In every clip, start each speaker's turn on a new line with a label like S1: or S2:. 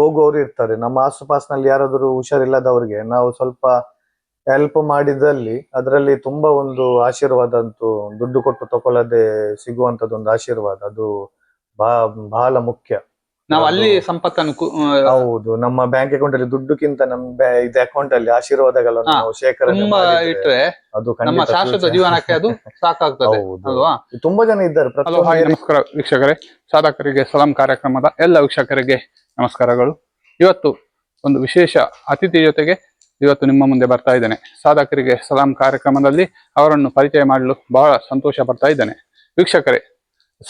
S1: ಹೋಗುವವರು ಇರ್ತಾರೆ. ನಮ್ಮ ಆಸುಪಾಸಿನಲ್ಲಿ ಯಾರಾದರೂ ಹುಷಾರಿಲ್ಲದವ್ರಿಗೆ ನಾವು ಸ್ವಲ್ಪ ಹೆಲ್ಪ್ ಮಾಡಿದಲ್ಲಿ ಅದರಲ್ಲಿ ತುಂಬಾ ಒಂದು ಆಶೀರ್ವಾದ ಅಂತೂ ದುಡ್ಡು ಕೊಟ್ಟು ತಗೊಳ್ಳದೆ ಸಿಗುವಂತದ್ದು ಒಂದು ಆಶೀರ್ವಾದ. ಅದು ಬಾ ಬಹಳ ಮುಖ್ಯ.
S2: ನಾವು ಅಲ್ಲಿ ಸಂಪತ್ತನ್ನು
S1: ಹೌದು. ನಮ್ಮ ಬ್ಯಾಂಕ್ ಅಕೌಂಟ್ ಅಲ್ಲಿ ದುಡ್ಡುಕ್ಕಿಂತ ನಮ್ಮ ಬ್ಯಾ- ಇದು ಅಕೌಂಟ್ ಅಲ್ಲಿ ಆಶೀರ್ವಾದಗಳನ್ನು ನಾವು ಶೇಖರಣೆ
S2: ಇಟ್ರೆ
S1: ಅದು
S2: ನಮ್ಮ ಶಾಶ್ವತ ಜೀವನಕ್ಕೆ ಅದು ಸಾಕಾಗ್ತದೆ ಅಲ್ವಾ?
S1: ತುಂಬಾ ಜನ ಇದ್ದಾರೆ.
S2: ನಮಸ್ಕಾರ ವೀಕ್ಷಕರೇ. ಸಾಧಕರಿಗೆ ಸಲಾಂ ಕಾರ್ಯಕ್ರಮದ ಎಲ್ಲ ವೀಕ್ಷಕರಿಗೆ ನಮಸ್ಕಾರಗಳು. ಇವತ್ತು ಒಂದು ವಿಶೇಷ ಅತಿಥಿ ಜೊತೆಗೆ ಇವತ್ತು ನಿಮ್ಮ ಮುಂದೆ ಬರ್ತಾ ಇದ್ದೇನೆ. ಸಾಧಕರಿಗೆ ಸಲಾಂ ಕಾರ್ಯಕ್ರಮದಲ್ಲಿ ಅವರನ್ನು ಪರಿಚಯ ಮಾಡಲು ಬಹಳ ಸಂತೋಷ ಪಡ್ತಾ ಇದ್ದೇನೆ. ವೀಕ್ಷಕರೇ,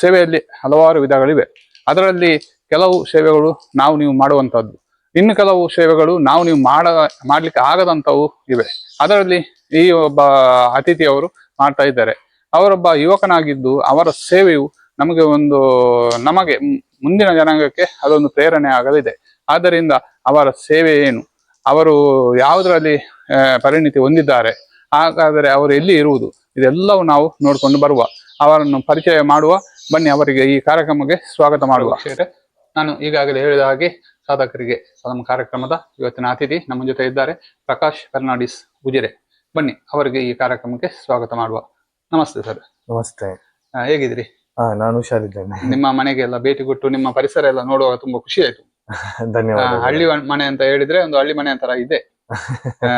S2: ಸೇವೆಯಲ್ಲಿ ಹಲವಾರು ವಿಧಗಳಿವೆ. ಅದರಲ್ಲಿ ಕೆಲವು ಸೇವೆಗಳು ನಾವು ನೀವು ಮಾಡುವಂಥದ್ದು. ಇನ್ನು ಕೆಲವು ಸೇವೆಗಳು ನಾವು ನೀವು ಮಾಡ, ಮಾಡಲಿಕ್ಕೆ ಆಗದಂಥವು ಇವೆ. ಅದರಲ್ಲಿ ಈ ಒಬ್ಬ ಅತಿಥಿಯವರು ಮಾಡ್ತಾ ಇದ್ದಾರೆ. ಅವರೊಬ್ಬ ಯುವಕನಾಗಿದ್ದು ಅವರ ಸೇವೆಯು ನಮಗೆ ಒಂದು ನಮಗೆ ಮುಂದಿನ ಜನಾಂಗಕ್ಕೆ ಅದೊಂದು ಪ್ರೇರಣೆ ಆಗಲಿದೆ. ಆದ್ದರಿಂದ ಅವರ ಸೇವೆ ಏನು? ಅವರು ಯಾವುದರಲ್ಲಿ ಪರಿಣಿತಿ ಹೊಂದಿದ್ದಾರೆ? ಹಾಗಾದರೆ ಅವರು ಎಲ್ಲಿ ಇರುವುದು? ಇದೆಲ್ಲವೂ ನಾವು ನೋಡಿಕೊಂಡು ಬರುವ. ಅವರನ್ನು ಪರಿಚಯ ಮಾಡುವ. ಬನ್ನಿ ಅವರಿಗೆ ಈ ಕಾರ್ಯಕ್ರಮಕ್ಕೆ ಸ್ವಾಗತ ಮಾಡುವ. ನಾನು ಈಗಾಗಲೇ ಹೇಳಿದ ಹಾಗೆ ಸಾಧಕರಿಗೆ ನಮ್ಮ ಕಾರ್ಯಕ್ರಮದ ಇವತ್ತಿನ ಅತಿಥಿ ನಮ್ಮ ಜೊತೆ ಇದ್ದಾರೆ ಪ್ರಕಾಶ್ ಫರ್ನಾಡಿಸ್ ಉಜಿರೆ. ಬನ್ನಿ ಅವರಿಗೆ ಈ ಕಾರ್ಯಕ್ರಮಕ್ಕೆ ಸ್ವಾಗತ ಮಾಡುವ. ನಮಸ್ತೆ ಸರ್.
S1: ನಮಸ್ತೆ.
S2: ಹೇಗಿದ್ದೀರಿ?
S1: ಹಾ ನಾನು ಹುಷಾರಿದ್ದೇನೆ.
S2: ನಿಮ್ಮ ಮನೆಗೆ ಎಲ್ಲ ಭೇಟಿ ಕೊಟ್ಟು ನಿಮ್ಮ ಪರಿಸರ ಎಲ್ಲ ನೋಡುವಾಗ ತುಂಬಾ ಖುಷಿ ಆಯ್ತು. ಆ,
S1: ಧನ್ಯವಾದ
S2: ಹಳ್ಳಿ ವ- ಮನೆ ಅಂತ ಹೇಳಿದ್ರೆ ಒಂದು ಹಳ್ಳಿ ಮನೆ ತರ ಇದೆ. ಆ,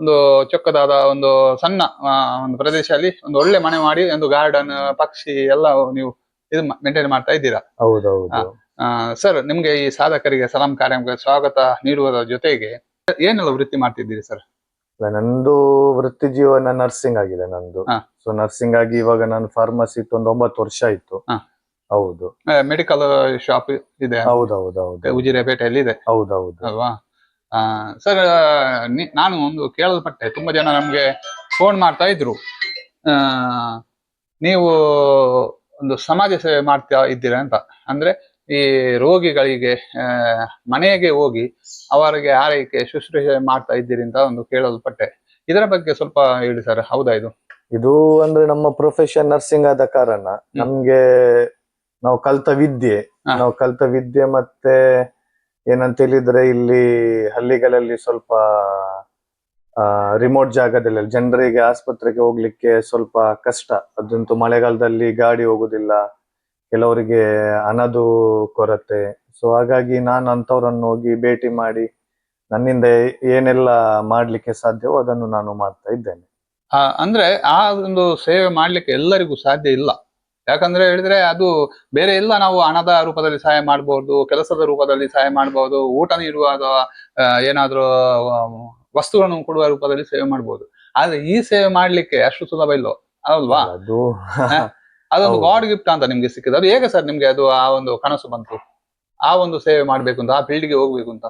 S2: ಒಂದು ಚೊಕ್ಕದಾದ ಒಂದು ಸಣ್ಣ ಆ, ಒಂದು ಪ್ರದೇಶದಲ್ಲಿ ಒಂದು ಒಳ್ಳೆ ಮನೆ ಮಾಡಿ ಒಂದು ಗಾರ್ಡನ್ ಪಕ್ಷಿ ಎಲ್ಲ ನೀವು ಇದು ಮೇಂಟೈನ್ ಮಾಡ್ತಾ ಇದ್ದೀರಾ.
S1: ಹೌದೌದು.
S2: ಸರ್ ನಿಮ್ಗೆ ಈ ಸಾಧಕರಿಗೆ ಸಲಾಂ ಕಾರ್ಯಕ್ರಮಕ್ಕೆ ಸ್ವಾಗತ ನೀಡುವುದರ ಜೊತೆಗೆ ಏನೆಲ್ಲ ವೃತ್ತಿ ಮಾಡ್ತಿದ್ದೀರಿ ಸರ್
S1: ನಂದು ವೃತ್ತಿ ಜೀವನ ನರ್ಸಿಂಗ್ ಆಗಿದೆ ನಂದು.
S2: ಹಾ.
S1: ಸೊ ನರ್ಸಿಂಗ್ ಆಗಿ ಇವಾಗ ನಾನು ಫಾರ್ಮಸಿ ಇತ್ತು ಒಂದು ಒಂಬತ್ತು ವರ್ಷ ಆಯ್ತು.
S2: ಹಾ.
S1: ಹೌದು.
S2: ಮೆಡಿಕಲ್ ಶಾಪ್ ಇದೆ.
S1: ಹೌದೌದು ಹೌದು.
S2: ಉಜಿರೆಪೇಟೆಯಲ್ಲಿ ಇದೆ.
S1: ಹೌದೌದು.
S2: ಅಲ್ವಾ? ಸರ್ ನಾನು ಒಂದು ಕೇಳಲ್ಪಟ್ಟೆ. ತುಂಬಾ ಜನ ನಮ್ಗೆ ಫೋನ್ ಮಾಡ್ತಾ ಇದ್ರು. ಆ, ನೀವು ಒಂದು ಸಮಾಜ ಸೇವೆ ಮಾಡ್ತಾ ಇದ್ದೀರಾ ಅಂತ. ಅಂದ್ರೆ ಈ ರೋಗಿಗಳಿಗೆ ಮನೆಗೆ ಹೋಗಿ ಅವರಿಗೆ ಆರೈಕೆ ಶುಶ್ರೂಷೆ ಮಾಡ್ತಾ ಇದ್ದೀರಿ ಅಂತ ಒಂದು ಕೇಳಲ್ಪಟ್ಟೆ. ಇದರ ಬಗ್ಗೆ ಸ್ವಲ್ಪ ಹೇಳಿ ಸರ್ ಹೌದಾ ಇದು?
S1: ಇದು ಅಂದ್ರೆ ನಮ್ಮ ಪ್ರೊಫೆಷನ್ ನರ್ಸಿಂಗ್ ಆದ ಕಾರಣ ನಮ್ಗೆ ನಾವು ಕಲ್ತ ವಿದ್ಯೆ ನಾವು ಕಲ್ತ ವಿದ್ಯೆ ಮತ್ತೆ ಏನಂತ ಹೇಳಿದ್ರೆ ಇಲ್ಲಿ ಹಳ್ಳಿಗಳಲ್ಲಿ ಸ್ವಲ್ಪ ರಿಮೋಟ್ ಜಾಗದಲ್ಲಿ ಜನರಿಗೆ ಆಸ್ಪತ್ರೆಗೆ ಹೋಗ್ಲಿಕ್ಕೆ ಸ್ವಲ್ಪ ಕಷ್ಟ. ಅದಂತೂ ಮಳೆಗಾಲದಲ್ಲಿ ಗಾಡಿ ಹೋಗುದಿಲ್ಲ. ಕೆಲವರಿಗೆ ಹಣದು ಕೊರತೆ. ಸೊ ಹಾಗಾಗಿ ನಾನು ಅಂಥವ್ರನ್ನು ಹೋಗಿ ಭೇಟಿ ಮಾಡಿ ನನ್ನಿಂದ ಏನೆಲ್ಲ ಮಾಡ್ಲಿಕ್ಕೆ ಸಾಧ್ಯವೋ ಅದನ್ನು ನಾನು ಮಾಡ್ತಾ ಇದ್ದೇನೆ.
S2: ಅಂದ್ರೆ ಆ ಒಂದು ಸೇವೆ ಮಾಡ್ಲಿಕ್ಕೆ ಎಲ್ಲರಿಗೂ ಸಾಧ್ಯ ಇಲ್ಲ. ಯಾಕಂದ್ರೆ ಹೇಳಿದ್ರೆ ಅದು ಬೇರೆ ಎಲ್ಲ ನಾವು ಹಣದ ರೂಪದಲ್ಲಿ ಸಹಾಯ ಮಾಡಬಹುದು ಕೆಲಸದ ರೂಪದಲ್ಲಿ ಸಹಾಯ ಮಾಡಬಹುದು ಊಟ ನೀಡುವ ಅಥವಾ ಏನಾದರೂ ವಸ್ತುಗಳನ್ನು ಕೊಡುವ ರೂಪದಲ್ಲಿ ಸೇವೆ ಮಾಡಬಹುದು ಆದ್ರೆ ಈ ಸೇವೆ ಮಾಡ್ಲಿಕ್ಕೆ ಅಷ್ಟು ಸುಲಭ ಇಲ್ಲೋ? ಅಲ್ವಾ
S1: ಅದು
S2: ಅದೊಂದು. ಗಾಡ್ ಗಿಫ್ಟ್ ಅಂತ ನಿಮ್ಗೆ ಸಿಕ್ಕಿದೆ ಅದು ಹೇಗೆ ಸರ್ ನಿಮ್ಗೆ ಅದು ಆ ಒಂದು ಕನಸು ಬಂತು? ಆ ಒಂದು ಸೇವೆ ಮಾಡ್ಬೇಕು ಅಂತ ಆ ಫೀಲ್ಡ್ಗೆ ಹೋಗ್ಬೇಕು ಅಂತ?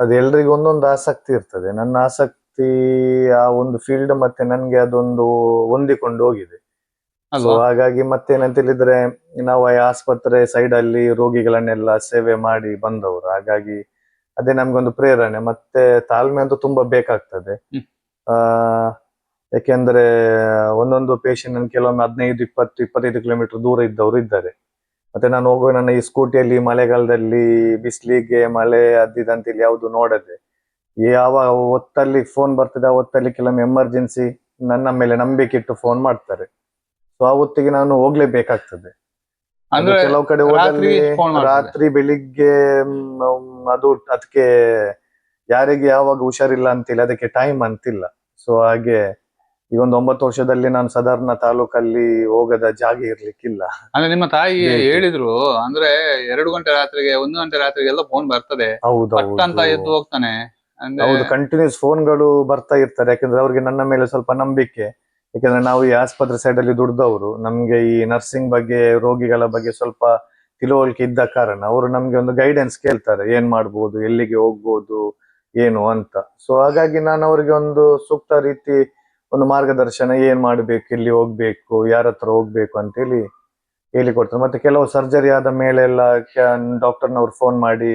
S1: ಅದು ಎಲ್ರಿಗೂ ಒಂದೊಂದು ಆಸಕ್ತಿ ಇರ್ತದೆ. ನನ್ನ ಆಸಕ್ತಿ ಆ ಒಂದು ಫೀಲ್ಡ್ ಮತ್ತೆ ನನ್ಗೆ ಅದೊಂದು ಹೊಂದಿಕೊಂಡು ಹೋಗಿದೆ. ಸೊ ಹಾಗಾಗಿ ಮತ್ತೇನಂತ ಹೇಳಿದ್ರೆ ನಾವು ಈ ಆಸ್ಪತ್ರೆ ಸೈಡ್ ಅಲ್ಲಿ ರೋಗಿಗಳನ್ನೆಲ್ಲ ಸೇವೆ ಮಾಡಿ ಬಂದವರು. ಹಾಗಾಗಿ ಅದೇ ನಮ್ಗೊಂದು ಪ್ರೇರಣೆ. ಮತ್ತೆ ತಾಳ್ಮೆ ಅಂತೂ ತುಂಬಾ ಬೇಕಾಗ್ತದೆ. ಆ ಯಾಕೆಂದ್ರೆ ಒಂದೊಂದು ಪೇಷಂಟ್ ಕೆಲವೊಮ್ಮೆ ಹದಿನೈದು ಇಪ್ಪತ್ತು ಇಪ್ಪತ್ತೈದು ಕಿಲೋಮೀಟರ್ ದೂರ ಇದ್ದವರು ಇದ್ದಾರೆ. ಮತ್ತೆ ನಾನು ಹೋಗುವ ನನ್ನ ಈ ಸ್ಕೂಟಿಯಲ್ಲಿ ಮಳೆಗಾಲದಲ್ಲಿ ಬಿಸಿಲಿಗೆ ಮಳೆ ಅದ್ದಿದಂತೇಳಿ ಇಲ್ಲಿ ಯಾವುದು ನೋಡದೆ ಯಾವ ಹೊತ್ತಲ್ಲಿ ಫೋನ್ ಬರ್ತದೆ ಆ ಹೊತ್ತಲ್ಲಿ ಕೆಲವೊಮ್ಮೆ ಎಮರ್ಜೆನ್ಸಿ ನನ್ನ ಮೇಲೆ ನಂಬಿಕೆ ಇಟ್ಟು ಫೋನ್ ಮಾಡ್ತಾರೆ. ಸೊ ಆ ಹೊತ್ತಿಗೆ ನಾನು ಹೋಗ್ಲೇಬೇಕಾಗ್ತದೆ. ಕೆಲವು ಕಡೆ ಹೋದಲ್ಲಿ. ರಾತ್ರಿ ಬೆಳಿಗ್ಗೆ ಅದು ಅದಕ್ಕೆ ಯಾರಿಗೆ ಯಾವಾಗ ಹುಷಾರಿಲ್ಲ ಅಂತಿಲ್ಲ ಅದಕ್ಕೆ ಟೈಮ್ ಅಂತಿಲ್ಲ. ಸೊ ಹಾಗೆ ಈ ಒಂದು ಒಂಬತ್ತು ವರ್ಷದಲ್ಲಿ ನಾನು ಸಾಧಾರಣ ತಾಲೂಕಲ್ಲಿ ಹೋಗದ ಜಾಗ ಇರ್ಲಿಕ್ಕಿಲ್ಲ.
S2: ಅಂದ್ರೆ ನಿಮ್ಮ ತಾಯಿ. ಹೇಳಿದ್ರು ಅಂದ್ರೆ ಎರಡು ಗಂಟೆ ರಾತ್ರಿಗೆ ಒಂದು ಗಂಟೆ ರಾತ್ರಿಗೆ ಎಲ್ಲ ಫೋನ್ ಬರ್ತದೆ.
S1: ಹೌದು
S2: ಪಟ್ ಅಂತ ಎದ್ದು ಹೋಗ್ತಾನೆ.
S1: ಹೌದು ಕಂಟಿನ್ಯೂಸ್ ಫೋನ್ಗಳು ಬರ್ತಾ ಇರ್ತಾರೆ ಯಾಕಂದ್ರೆ ಅವ್ರಿಗೆ ನನ್ನ ಮೇಲೆ ಸ್ವಲ್ಪ ನಂಬಿಕೆ. ಯಾಕಂದ್ರೆ ನಾವು ಈ ಆಸ್ಪತ್ರೆ ಸೈಡ್ ಅಲ್ಲಿ ದುಡ್ದವರು ನಮ್ಗೆ ಈ ನರ್ಸಿಂಗ್ ಬಗ್ಗೆ ರೋಗಿಗಳ ಬಗ್ಗೆ ಸ್ವಲ್ಪ ತಿಳುವಳಿಕೆ ಇದ್ದ ಕಾರಣ ಅವರು ನಮ್ಗೆ ಒಂದು ಗೈಡೆನ್ಸ್ ಕೇಳ್ತಾರೆ. ಏನ್ ಮಾಡ್ಬೋದು ಎಲ್ಲಿಗೆ ಹೋಗ್ಬೋದು ಏನು ಅಂತ. ಸೊ ಹಾಗಾಗಿ ನಾನು ಅವರಿಗೆ ಒಂದು ಸೂಕ್ತ ರೀತಿ ಒಂದು ಮಾರ್ಗದರ್ಶನ, ಏನ್ ಮಾಡಬೇಕು ಇಲ್ಲಿ ಹೋಗ್ಬೇಕು, ಯಾರ ಹತ್ರ ಹೋಗ್ಬೇಕು ಅಂತೇಳಿ ಹೇಳಿಕೊಡ್ತಾರೆ. ಮತ್ತೆ ಕೆಲವು ಸರ್ಜರಿ ಆದ ಮೇಲೆ ಎಲ್ಲ ಡಾಕ್ಟರ್ನವ್ರು ಫೋನ್ ಮಾಡಿ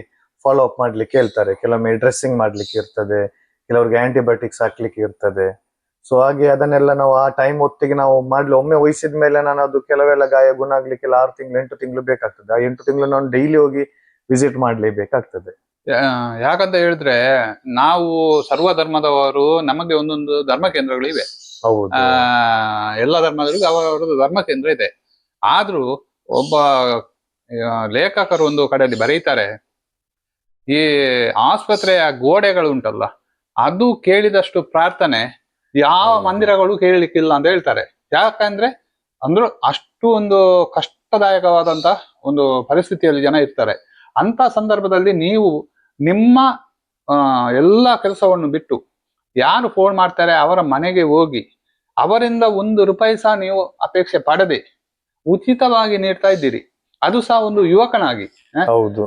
S1: ಫಾಲೋ ಅಪ್ ಮಾಡ್ಲಿಕ್ಕೆ ಹೇಳ್ತಾರೆ ಕೆಲವೊಮ್ಮೆ ಡ್ರೆಸ್ಸಿಂಗ್ ಮಾಡ್ಲಿಕ್ಕೆ ಇರ್ತದೆ, ಕೆಲವ್ರಿಗೆ ಆಂಟಿಬಯೋಟಿಕ್ಸ್ ಹಾಕ್ಲಿಕ್ಕೆ ಇರ್ತದೆ. ಸೊ ಹಾಗೆ ಅದನ್ನೆಲ್ಲ ನಾವು ಆ ಟೈಮ್ ಹೊತ್ತಿಗೆ ನಾವು ಮಾಡ್ಲಿ, ಒಮ್ಮೆ ವಹಿಸಿದ ಮೇಲೆ ನಾನು ಅದು ಕೆಲವೆಲ್ಲ ಗಾಯ ಗುಣ ಆಗ್ಲಿಕ್ಕೆಲ್ಲ ಆರು ತಿಂಗಳು, ಎಂಟು ತಿಂಗಳು ಬೇಕಾಗ್ತದೆ. ಆ ಎಂಟು ತಿಂಗಳು ನಾನು ಡೈಲಿ ಹೋಗಿ ವಿಸಿಟ್ ಮಾಡ್ಲೇಬೇಕಾಗ್ತದೆ.
S2: ಯಾಕಂತ ಹೇಳಿದ್ರೆ ನಾವು ಸರ್ವ ಧರ್ಮದವರು ನಮಗೆ ಒಂದೊಂದು ಧರ್ಮ ಕೇಂದ್ರಗಳು ಇವೆ.
S1: ಹೌದು.
S2: ಆ ಎಲ್ಲ ಧರ್ಮದವರಿಗೂ ಅವರವರದ್ದು ಧರ್ಮ ಕೇಂದ್ರ ಇದೆ. ಆದ್ರೂ ಒಬ್ಬ ಲೇಖಕರು ಒಂದು ಕಡೆಯಲ್ಲಿ ಬರೀತಾರೆ ಈ ಆಸ್ಪತ್ರೆಯ ಗೋಡೆಗಳು ಉಂಟಲ್ಲ ಅದು ಕೇಳಿದಷ್ಟು ಪ್ರಾರ್ಥನೆ ಯಾವ. ಮಂದಿರಗಳು ಕೇಳಲಿಕ್ಕಿಲ್ಲ ಅಂತ ಹೇಳ್ತಾರೆ. ಯಾಕಂದ್ರೆ ಅಂದ್ರು ಅಷ್ಟು ಒಂದು ಕಷ್ಟದಾಯಕವಾದಂತ ಒಂದು ಪರಿಸ್ಥಿತಿಯಲ್ಲಿ ಜನ ಇರ್ತಾರೆ. ಅಂತ ಸಂದರ್ಭದಲ್ಲಿ ನೀವು ನಿಮ್ಮ ಎಲ್ಲ ಕೆಲಸವನ್ನು ಬಿಟ್ಟು ಯಾರು ಫೋನ್ ಮಾಡ್ತಾರೆ ಅವರ ಮನೆಗೆ ಹೋಗಿ ಅವರಿಂದ ಒಂದು ರೂಪಾಯಿ ಸಹ ನೀವು ಅಪೇಕ್ಷೆ ಪಡದೆ ಉಚಿತವಾಗಿ ನೀಡ್ತಾ ಇದ್ದೀರಿ. ಅದು ಸಹ ಒಂದು ಯುವಕನಾಗಿ
S1: ಹೌದು.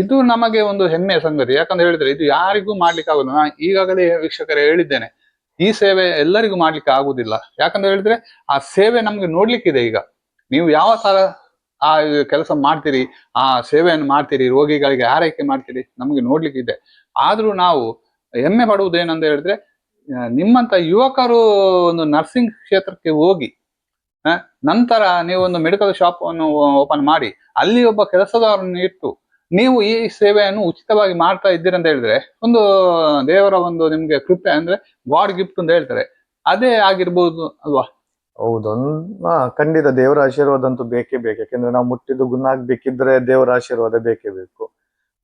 S2: ಇದು ನಮಗೆ ಒಂದು ಹೆಮ್ಮೆಯ ಸಂಗತಿ. ಯಾಕಂತ ಹೇಳಿದ್ರೆ ಇದು ಯಾರಿಗೂ ಮಾಡ್ಲಿಕ್ಕೆ ಆಗುದಿಲ್ಲ. ನಾ ಈಗಾಗಲೇ ವೀಕ್ಷಕರೇ ಹೇಳಿದ್ದೇನೆ ಈ ಸೇವೆ ಎಲ್ಲರಿಗೂ ಮಾಡ್ಲಿಕ್ಕೆ ಆಗುದಿಲ್ಲ. ಯಾಕಂತ ಹೇಳಿದ್ರೆ ಆ ಸೇವೆ ನಮ್ಗೆ ನೋಡ್ಲಿಕ್ಕಿದೆ ಈಗ. ನೀವು ಯಾವ ತರ ಆ ಕೆಲಸ ಮಾಡ್ತೀರಿ, ಆ ಸೇವೆಯನ್ನು ಮಾಡ್ತೀರಿ, ರೋಗಿಗಳಿಗೆ ಆರೈಕೆ ಮಾಡ್ತೀರಿ, ನಮಗೆ ನೋಡ್ಲಿಕ್ಕಿದೆ ಆದ್ರೂ ನಾವು ಹೆಮ್ಮೆ ಪಡುವುದೇನಂತ ಹೇಳಿದ್ರೆ ನಿಮ್ಮಂತ ಯುವಕರು ಒಂದು ನರ್ಸಿಂಗ್ ಕ್ಷೇತ್ರಕ್ಕೆ ಹೋಗಿ ನಂತರ ನೀವು ಒಂದು ಮೆಡಿಕಲ್ ಶಾಪ್ ಅನ್ನು ಓಪನ್ ಮಾಡಿ, ಅಲ್ಲಿ ಒಬ್ಬ ಕೆಲಸದವರನ್ನು ಇಟ್ಟು, ನೀವು ಈ ಸೇವೆಯನ್ನು ಉಚಿತವಾಗಿ ಮಾಡ್ತಾ ಇದ್ದೀರಿ ಅಂತ ಹೇಳಿದ್ರೆ, ಒಂದು ದೇವರ ಒಂದು ನಿಮ್ಗೆ ಕೃಪೆ ಅಂದ್ರೆ ಗಾಡ್ ಗಿಫ್ಟ್ ಅಂತ ಹೇಳ್ತಾರೆ. ಅದೇ ಆಗಿರ್ಬೋದು ಅಲ್ವಾ?
S1: ಹೌದು ಒಂದ್- ಹಾ ಖಂಡಿತ ದೇವರ ಆಶೀರ್ವಾದ ಅಂತೂ ಬೇಕೇ ಬೇಕು. ಯಾಕೆಂದ್ರೆ ನಾವು ಮುಟ್ಟಿದ್ದು ಗುಣ ಆಗ್ಬೇಕಿದ್ರೆ ದೇವರ ಆಶೀರ್ವಾದ ಬೇಕೇ ಬೇಕು.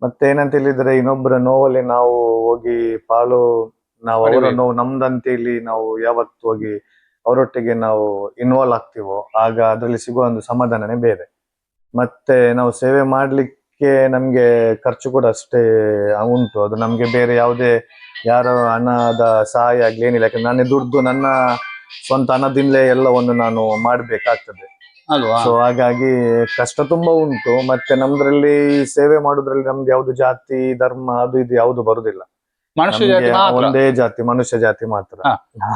S1: ಮತ್ತೆ ಏನಂತ ಹೇಳಿದ್ರೆ ಇನ್ನೊಬ್ಬರ ನೋವಲ್ಲಿ ನಾವು ಹೋಗಿ ಪಾಲು ನಾವು ಅವರ. ನೋವು ನಮ್ದಂತೇಳಿ ನಾವು ಯಾವತ್ತು ಹೋಗಿ ಅವರೊಟ್ಟಿಗೆ ನಾವು ಇನ್ವಾಲ್ವ್ ಆಗ್ತೀವೋ ಆಗ ಅದರಲ್ಲಿ ಸಿಗುವ ಒಂದು ಸಮಾಧಾನನೇ ಬೇರೆ. ಮತ್ತೆ ನಾವು ಸೇವೆ ಮಾಡ್ಲಿಕ್ಕೆ ನಮ್ಗೆ ಖರ್ಚು ಕೂಡ ಅಷ್ಟೇ ಉಂಟು. ಅದು ನಮ್ಗೆ ಬೇರೆ ಯಾವುದೇ ಯಾರ ಹಣದ ಸಹಾಯ ಆಗ್ಲಿ ಏನಿಲ್ಲ. ಯಾಕಂದ್ರೆ ನಾನೇ ದುಡ್ದು ನನ್ನ ಸ್ವಂತ ಹಣದಿಂದಲೇ ಎಲ್ಲವನ್ನು ನಾನು ಮಾಡಬೇಕಾಗ್ತದೆ.
S2: ಅಲ್ವಾ?
S1: ಸೊ ಹಾಗಾಗಿ ಕಷ್ಟ ತುಂಬಾ ಉಂಟು ಮತ್ತೆ ನಮ್ದ್ರಲ್ಲಿ ಸೇವೆ ಮಾಡುದ್ರಲ್ಲಿ ನಮ್ದು ಯಾವ್ದು ಜಾತಿ ಧರ್ಮ ಅದು ಇದು ಯಾವ್ದು ಬರುದಿಲ್ಲ.
S2: ಮನುಷ್ಯ ಜಾತಿ ಮಾತ್ರ?
S1: ಒಂದೇ ಜಾತಿ ಮನುಷ್ಯ ಜಾತಿ ಮಾತ್ರ.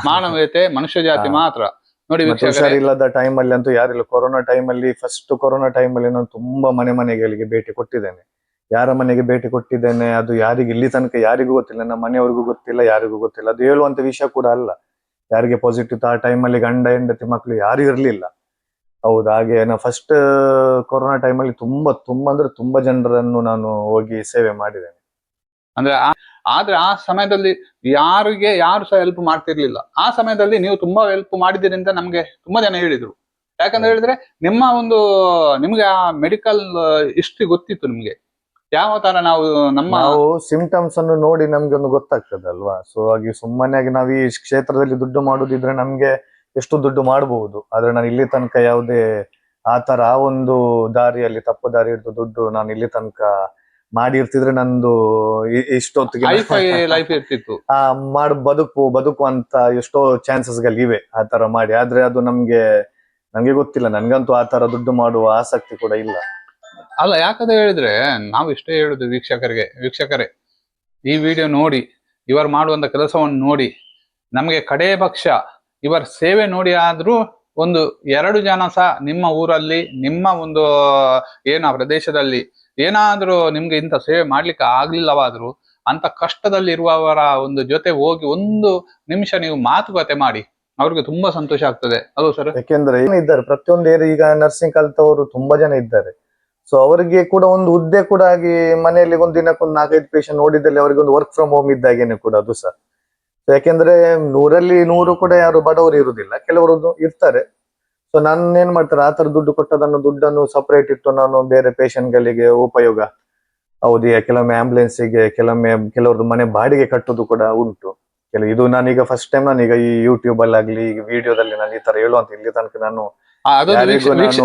S2: ಮಾನವೀಯತೆ ಮನುಷ್ಯ ಜಾತಿ ಮಾತ್ರ. ನೋಡಿ
S1: ಹುಷಾರಿಲ್ಲದ ಟೈಮ್ ಅಲ್ಲಿ ಅಂತೂ ಯಾರಿಲ್ಲ. ಕೊರೋನಾ ಟೈಮ್ ಅಲ್ಲಿ ಫಸ್ಟ್ ಕೊರೋನಾ ಟೈಮ್ ಅಲ್ಲಿ ನಾನು ತುಂಬಾ ಮನೆ ಮನೆಗಳಿಗೆ ಭೇಟಿ ಕೊಟ್ಟಿದ್ದೇನೆ. ಯಾರ ಮನೆಗೆ ಭೇಟಿ ಕೊಟ್ಟಿದ್ದೇನೆ ಅದು ಯಾರಿಗೆ ಇಲ್ಲಿ ತನಕ ಯಾರಿಗೂ ಗೊತ್ತಿಲ್ಲ ನಮ್ಮ ಮನೆಯವ್ರಿಗೂ ಗೊತ್ತಿಲ್ಲ ಯಾರಿಗೂ ಗೊತ್ತಿಲ್ಲ. ಅದು ಹೇಳುವಂತ ವಿಷಯ ಕೂಡ ಅಲ್ಲ. ಯಾರಿಗೆ ಪಾಸಿಟಿವ್ ಆ ಟೈಮ್ ಅಲ್ಲಿ ಗಂಡ ಹೆಂಡತಿ ಮಕ್ಕಳು ಯಾರು ಇರಲಿಲ್ಲ. ಹೌದು ಹಾಗೆ ನಾ ಫಸ್ಟ್ ಕೊರೋನಾ ಟೈಮ್ ಅಲ್ಲಿ ತುಂಬಾ ತುಂಬಾ ಅಂದ್ರೆ ತುಂಬಾ ಜನರನ್ನು ನಾನು ಹೋಗಿ ಸೇವೆ ಮಾಡಿದ್ದೇನೆ.
S2: ಅಂದ್ರೆ ಆ- ಆದ್ರೆ ಆ ಸಮಯದಲ್ಲಿ ಯಾರಿಗೆ ಯಾರು ಸಹ ಹೆಲ್ಪ್ ಮಾಡ್ತಿರ್ಲಿಲ್ಲ. ಆ ಸಮಯದಲ್ಲಿ ನೀವು ತುಂಬಾ ಹೆಲ್ಪ್ ಮಾಡಿದ್ದೀರಿ ಅಂತ ನಮ್ಗೆ ತುಂಬಾ ಜನ ಹೇಳಿದ್ರು. ಯಾಕಂತ ಹೇಳಿದ್ರೆ ನಿಮ್ಮ ಒಂದು ನಿಮ್ಗೆ ಆ ಮೆಡಿಕಲ್ ಹಿಸ್ಟ್ರಿ ಗೊತ್ತಿತ್ತು ನಿಮ್ಗೆ. ಯಾವ ತರ ನಾವು ನಮ್ಮ
S1: ನಾವು ಸಿಂಪ್ಟಮ್ಸ್ ಅನ್ನು ನೋಡಿ ನಮ್ಗೆ ಒಂದು ಗೊತ್ತಾಗ್ತದೆ ಅಲ್ವಾ ಸೊ ಹಾಗೆ ಸುಮ್ಮನೆ ನಾವು ಈ ಕ್ಷೇತ್ರದಲ್ಲಿ ದುಡ್ಡು ಮಾಡುದಿದ್ರೆ ನಮ್ಗೆ ಎಷ್ಟು ದುಡ್ಡು ಮಾಡಬಹುದು ಆದ್ರೆ ನಾನು ಇಲ್ಲಿ ತನಕ ಯಾವುದೇ ಆತರ ತರ ಆ ಒಂದು ದಾರಿಯಲ್ಲಿ ತಪ್ಪು ದಾರಿ ಹಿಡಿದು ದುಡ್ಡು ನಾನು ಇಲ್ಲಿ ತನಕ ಮಾಡಿರ್ತಿದ್ರೆ ನಂದು ಇಷ್ಟೊತ್ತಿಗೆ
S2: ಲೈಫ್ ಇರ್ತಿತ್ತು.
S1: ಆ ಮಾಡ್ ಬದುಕು ಅಂತ ಎಷ್ಟೋ ಚಾನ್ಸಸ್ ಗಳಿವೆ ಆ ತರ ಮಾಡಿ. ಆದ್ರೆ ಅದು ನಮ್ಗೆ ನಮ್ಗೆ ಗೊತ್ತಿಲ್ಲ. ನನ್ಗಂತೂ ಆ ತರ ದುಡ್ಡು ಮಾಡುವ ಆಸಕ್ತಿ ಕೂಡ ಇಲ್ಲ.
S2: ಅಲ್ಲ, ಯಾಕಂತ ಹೇಳಿದ್ರೆ ನಾವು ಇಷ್ಟೇ ಹೇಳುದು ವೀಕ್ಷಕರಿಗೆ, ವೀಕ್ಷಕರೇ, ಈ ವಿಡಿಯೋ ನೋಡಿ, ಇವರು ಮಾಡುವಂತ ಕೆಲಸವನ್ನು ನೋಡಿ, ನಮಗೆ ಕಡೇ ಪಕ್ಷ ಇವರ ಸೇವೆ ನೋಡಿ ಆದ್ರೂ ಒಂದು ಎರಡು ಜನ ಸಹ ನಿಮ್ಮ ಊರಲ್ಲಿ, ನಿಮ್ಮ ಒಂದು, ಏನ ಪ್ರದೇಶದಲ್ಲಿ, ಏನಾದ್ರೂ ನಿಮ್ಗೆ ಇಂಥ ಸೇವೆ ಮಾಡ್ಲಿಕ್ಕೆ ಆಗ್ಲಿಲ್ಲವಾದ್ರೂ ಅಂತ ಕಷ್ಟದಲ್ಲಿ ಇರುವವರ ಒಂದು ಜೊತೆ ಹೋಗಿ ಒಂದು ನಿಮಿಷ ನೀವು ಮಾತುಕತೆ ಮಾಡಿ, ಅವ್ರಿಗೆ ತುಂಬಾ ಸಂತೋಷ ಆಗ್ತದೆ. ಅಲ್ವಾ ಸರ್?
S1: ಯಾಕೆಂದ್ರೆ ಏನಿದ್ದಾರೆ, ಪ್ರತಿಯೊಂದು ಏರಿ ಈಗ ನರ್ಸಿಂಗ್ ಕಲ್ತವರು ತುಂಬಾ ಜನ ಇದ್ದಾರೆ. ಸೊ ಅವರಿಗೆ ಕೂಡ ಒಂದು ಹುದ್ದೆ ಕೂಡ ಆಗಿ ಮನೆಯಲ್ಲಿ ಒಂದು ದಿನಕ್ಕೊಂದು ನಾಲ್ಕೈದು ಪೇಷಂಟ್ ನೋಡಿದಲ್ಲಿ ಅವರಿಗೆ ಒಂದು ವರ್ಕ್ ಫ್ರಮ್ ಹೋಮ್ ಇದ್ದಾಗೇನೆ ಕೂಡ ಅದು ಸರ್ ಯಾಕೆಂದ್ರೆ ನೂರಲ್ಲಿ ನೂರು ಕೂಡ ಯಾರು ಬಡವರು ಇರುವುದಿಲ್ಲ. ಕೆಲವರು ಇರ್ತಾರೆ. ಸೊ ನಾನು ಏನ್ ಮಾಡ್ತಾರೆ? ಆ ತರ ದುಡ್ಡು ಕೊಟ್ಟದನ್ನು ದುಡ್ಡನ್ನು ಸಪರೇಟ್ ಇಟ್ಟು ನಾನು ಬೇರೆ patient ಗಳಿಗೆ ಉಪಯೋಗ ಹೌದು ಕೆಲವೊಮ್ಮೆ ಆಂಬುಲೆನ್ಸ್ಗೆ ಕೆಲವೊಮ್ಮೆ ಕೆಲವ್ರದ್ದು ಮನೆ ಬಾಡಿಗೆ ಕಟ್ಟೋದು ಕೂಡ ಉಂಟು. ಕೆಲವು ಇದು ನಾನೀಗ ಫಸ್ಟ್ ಟೈಮ್ ನಾನೀಗ ಈ ಯೂಟ್ಯೂಬ್ ಅಲ್ಲಿ ಆಗ್ಲಿ ವಿಡಿಯೋದಲ್ಲಿ ನಾನು ಈ ತರ ಹೇಳುವಂತ ಇಲ್ಲಿ ತನಕ ನಾನು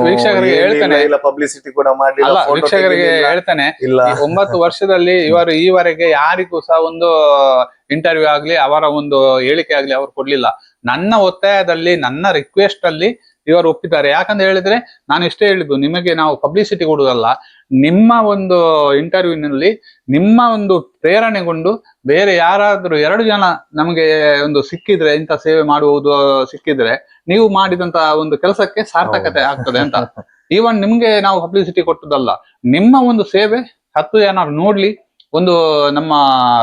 S2: ವೀಕ್ಷಕರಿಗೆ ಹೇಳ್ತಾನೆ.
S1: ಇಲ್ಲ ಪಬ್ಲಿಸಿಟಿ ಕೂಡ ಮಾಡಲಿಲ್ಲ
S2: ವೀಕ್ಷಕರಿಗೆ ಹೇಳ್ತಾನೆ.
S1: ಇಲ್ಲ.
S2: ಒಂಬತ್ತು ವರ್ಷದಲ್ಲಿ ಇವರು ಈವರೆಗೆ ಯಾರಿಗೂ ಸಹ ಒಂದು ಇಂಟರ್ವ್ಯೂ ಆಗ್ಲಿ ಅವರ ಒಂದು ಹೇಳಿಕೆ ಆಗ್ಲಿ ಅವರು ಕೊಡ್ಲಿಲ್ಲ. ನನ್ನ ಒತ್ತಾಯದಲ್ಲಿ ನನ್ನ ರಿಕ್ವೆಸ್ಟ್ ಅಲ್ಲಿ ಇವರು ಒಪ್ಪಿದ್ದಾರೆ. ಯಾಕಂತ ಹೇಳಿದ್ರೆ ನಾನು ಇಷ್ಟೇ ಹೇಳಿದ್ದು ನಿಮಗೆ ನಾವು ಪಬ್ಲಿಸಿಟಿ ಕೊಡುವುದಲ್ಲ ನಿಮ್ಮ ಒಂದು ಇಂಟರ್ವ್ಯೂನಲ್ಲಿ ನಿಮ್ಮ ಒಂದು ಪ್ರೇರಣೆಗೊಂಡು ಬೇರೆ ಯಾರಾದ್ರೂ ಎರಡು ಜನ ನಮಗೆ ಒಂದು ಸಿಕ್ಕಿದ್ರೆ ಇಂಥ ಸೇವೆ ಮಾಡುವುದು ಸಿಕ್ಕಿದ್ರೆ ನೀವು ಮಾಡಿದಂತ ಒಂದು ಕೆಲಸಕ್ಕೆ ಸಾರ್ಥಕತೆ ಆಗ್ತದೆ ಅಂತ. ಈವನ್ ನಿಮ್ಗೆ ನಾವು ಪಬ್ಲಿಸಿಟಿ ಕೊಟ್ಟದಲ್ಲ ನಿಮ್ಮ ಒಂದು ಸೇವೆ ಹತ್ತು ಜನ ನೋಡ್ಲಿ ಒಂದು ನಮ್ಮ